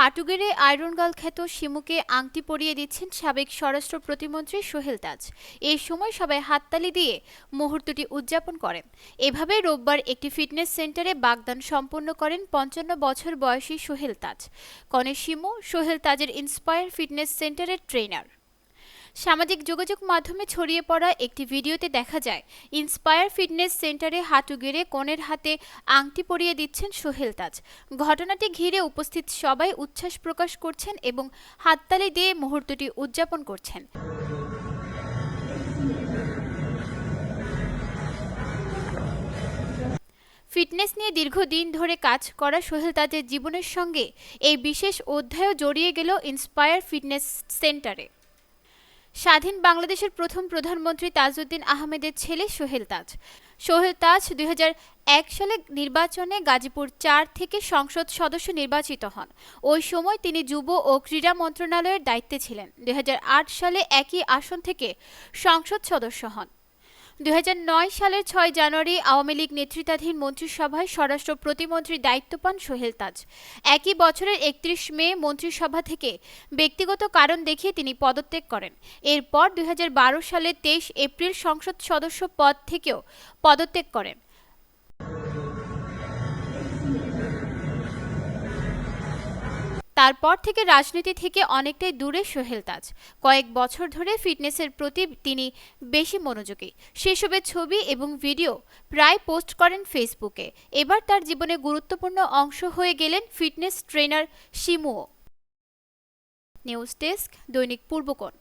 হাটুগেরে আয়রনগাল খ্যাত শিমুকে আংটি পরিয়ে দিচ্ছেন সাবেক স্বরাষ্ট্র প্রতিমন্ত্রী সোহেল তাজ। এই সময় সবাই হাততালি দিয়ে মুহূর্তটি উদযাপন করেন। এভাবে রোববার একটি ফিটনেস সেন্টারে বাগদান সম্পন্ন করেন পঞ্চান্ন বছর বয়সী সোহেল তাজ। কনে শিমু, সোহেল তাজের ইন্সপায়ার ফিটনেস সেন্টারের ট্রেনার। সামাজিক যোগাযোগ মাধ্যমে ছড়িয়ে পড়া একটি ভিডিওতে দেখা যায় ইন্সপায়ার ফিটনেস সেন্টারে হাঁটু গেড়ে কনের হাতে আংটি পরিয়ে দিচ্ছেন সোহেল তাজ। ঘটনাটি ঘিরে উপস্থিত সবাই উচ্ছ্বাস প্রকাশ করছেন এবং হাততালি দিয়ে মুহূর্তটি উদযাপন করছেন। ফিটনেস নিয়ে দীর্ঘদিন ধরে কাজ করা সোহেল তাজের জীবনের সঙ্গে এই বিশেষ অধ্যায়ও জড়িয়ে গেল ইন্সপায়ার ফিটনেস সেন্টারে স্বাধীন বাংলাদেশের প্রথম প্রধানমন্ত্রী তাজউদ্দিন আহমেদের ছেলে সোহেল তাজ। সোহেল তাজ দুই হাজার এক সালে নির্বাচনে গাজীপুর চার থেকে সংসদ সদস্য নির্বাচিত হন। ওই সময় তিনি যুব ও ক্রীড়া মন্ত্রণালয়ের দায়িত্বে ছিলেন। দুই হাজার আট সালে একই আসন থেকে সংসদ সদস্য হন। দুই হাজার নয় সালের ছয় জানুয়ারি আওয়ামী লীগ নেতৃত্বাধীন মন্ত্রিসভায় স্বরাষ্ট্র প্রতিমন্ত্রীর দায়িত্ব পান সোহেল তাজ। একই বছরের একত্রিশ মে মন্ত্রিসভা থেকে ব্যক্তিগত কারণ দেখিয়ে তিনি পদত্যাগ করেন। এরপর দুই হাজার বারো সালের তেইশ এপ্রিল সংসদ সদস্য পদ থেকেও পদত্যাগ করেন। তারপর থেকে রাজনীতি থেকে অনেকটাই দূরে সোহেল তাজ। কয়েক বছর ধরে ফিটনেসের প্রতি তিনি বেশি মনোযোগী। সেসবের ছবি এবং ভিডিও প্রায় পোস্ট করেন ফেসবুকে। এবার তার জীবনে গুরুত্বপূর্ণ অংশ হয়ে গেলেন fitness trainer শিমুও। News desk Dainik Purbokone.